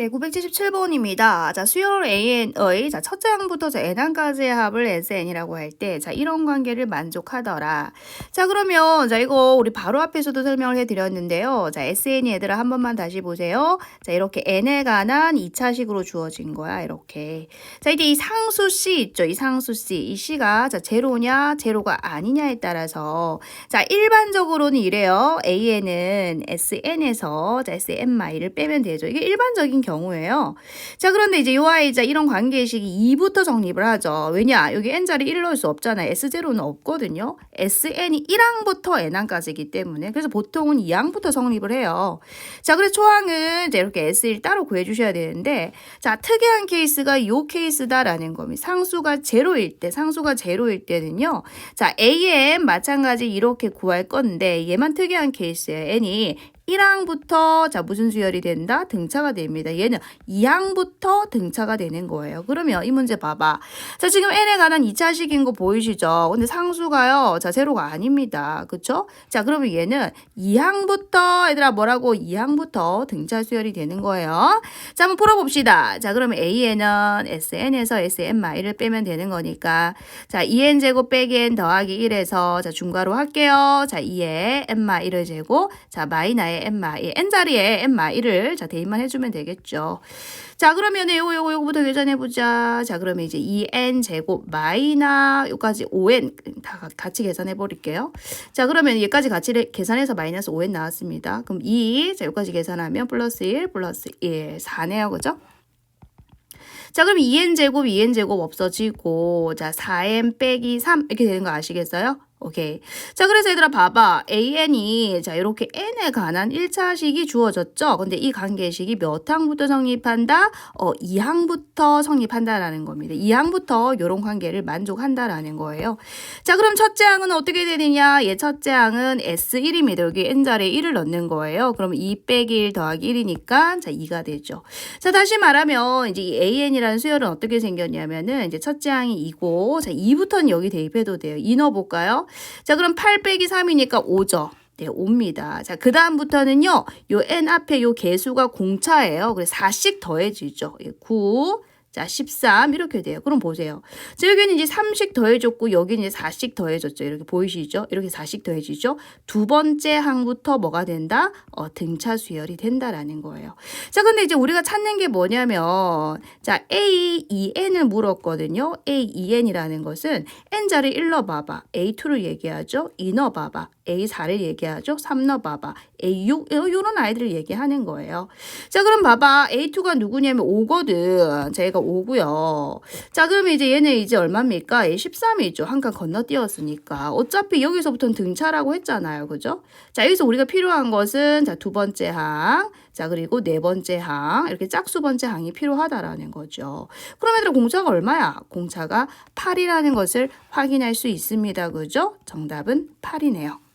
네, 977번입니다. 자, 수열 AN의 자, 첫째 항부터 자, n항까지의 합을 SN이라고 할 때, 자, 이런 관계를 만족하더라. 자, 그러면, 자, 이거 우리 바로 앞에서도 설명을 해드렸는데요. 자, SN이 얘들아 한 번만 다시 보세요. 자, 이렇게 n에 관한 2차식으로 주어진 거야, 이렇게. 자, 이제 이 상수 C 있죠? 이 상수 C. 이 C가, 자, 제로냐, 제로가 아니냐에 따라서, 자, 일반적으로는 이래요. AN은 SN에서, 자, SN-를 빼면 되죠. 이게 일반적인 경우 예요. 자, 그런데 이제 요 아이자 이런 관계식이 2부터 정립을 하죠. 왜냐? 여기 n자리 1 넣을 수 없잖아요. S0는 없거든요. SN이 1항부터 n항까지이기 때문에. 그래서 보통은 2항부터 성립을 해요. 자, 그래서 초항은 이제 이렇게 S1 따로 구해 주셔야 되는데, 자, 특이한 케이스가 요 케이스다라는 겁니다. 상수가 제로일 때, 상수가 제로일 때는요. 자, AM 마찬가지 이렇게 구할 건데, 얘만 특이한 케이스예요. n이 1항부터 자 무슨 수열이 된다? 등차가 됩니다. 얘는 2항부터 등차가 되는 거예요. 그러면 이 문제 봐봐. 자 지금 n에 관한 2차식인 거 보이시죠? 근데 상수가요. 자 제로가 아닙니다. 그쵸? 자 그러면 얘는 2항부터 얘들아 뭐라고? 2항부터 등차 수열이 되는 거예요. 자 한번 풀어봅시다. 자 그러면 an은 sn에서 sn-를 빼면 되는 거니까 자 2n 제곱 빼기 n 더하기 1에서 자 중괄호 할게요. 자 2에 n-1을 제곱 자 마이너의 n-1 n자리에 n-1을 자 대입만 해주면 되겠죠. 자 그러면 요거 요거 요거부터 계산해 보자. 자 그러면 이제 2n 제곱 마이너 요까지 5n 다 같이 계산해 버릴게요. 자 그러면 얘까지 같이 계산해서 마이너스 5n 나왔습니다. 그럼 2, 자 요까지 계산하면 플러스 1 플러스 1 4네요. 그죠? 자, 그럼 2n 제곱, 2n 제곱 없어지고, 자, 4n 빼기 3 이렇게 되는 거 아시겠어요? 오케이. 자, 그래서 얘들아 봐봐. AN이 자, 이렇게 N에 관한 1차식이 주어졌죠. 근데 이 관계식이 몇 항부터 성립한다? 어, 2항부터 성립한다라는 겁니다. 2항부터 이런 관계를 만족한다라는 거예요. 자, 그럼 첫째 항은 어떻게 되느냐? 얘 첫째 항은 S1입니다. 여기 N자리에 1을 넣는 거예요. 그럼 2 빼기 1 더하기 1이니까 자, 2가 되죠. 자, 다시 말하면 이제 이 AN이라는 수열은 어떻게 생겼냐면은 이제 첫째 항이 2고 자, 2부터는 여기 대입해도 돼요. 2 넣어 볼까요? 자, 그럼 8 빼기 3이니까 5죠. 네, 5입니다. 자, 그 다음부터는요, 요 n 앞에 요 개수가 공차예요. 그래서 4씩 더해지죠. 9, 자, 13 이렇게 돼요. 그럼 보세요. 자, 여기는 이제 3씩 더해졌고 여기는 이제 4씩 더해졌죠. 이렇게 보이시죠? 이렇게 4씩 더해지죠. 두 번째 항부터 뭐가 된다? 어, 등차 수열이 된다라는 거예요. 자, 근데 이제 우리가 찾는 게 뭐냐면 자, A, 2N을 물었거든요. A, 2N이라는 것은 N자를 1 넣어봐봐. A2를 얘기하죠. 2 넣어봐봐. A4를 얘기하죠. 3 넣어봐봐. A6 이런 아이들을 얘기하는 거예요. 자, 그럼 봐봐. A2가 누구냐면 5거든. 자, 얘가 5고요. 자, 그러면 이제 얘는 이제 얼마입니까? A 13이죠. 한 칸 건너뛰었으니까. 어차피 여기서부터는 등차라고 했잖아요. 그죠? 자, 여기서 우리가 필요한 것은 자, 두 번째 항. 자, 그리고 네 번째 항. 이렇게 짝수 번째 항이 필요하다라는 거죠. 그럼 얘들아 공차가 얼마야? 공차가 8이라는 것을 확인할 수 있습니다. 그죠? 정답은 8이네요.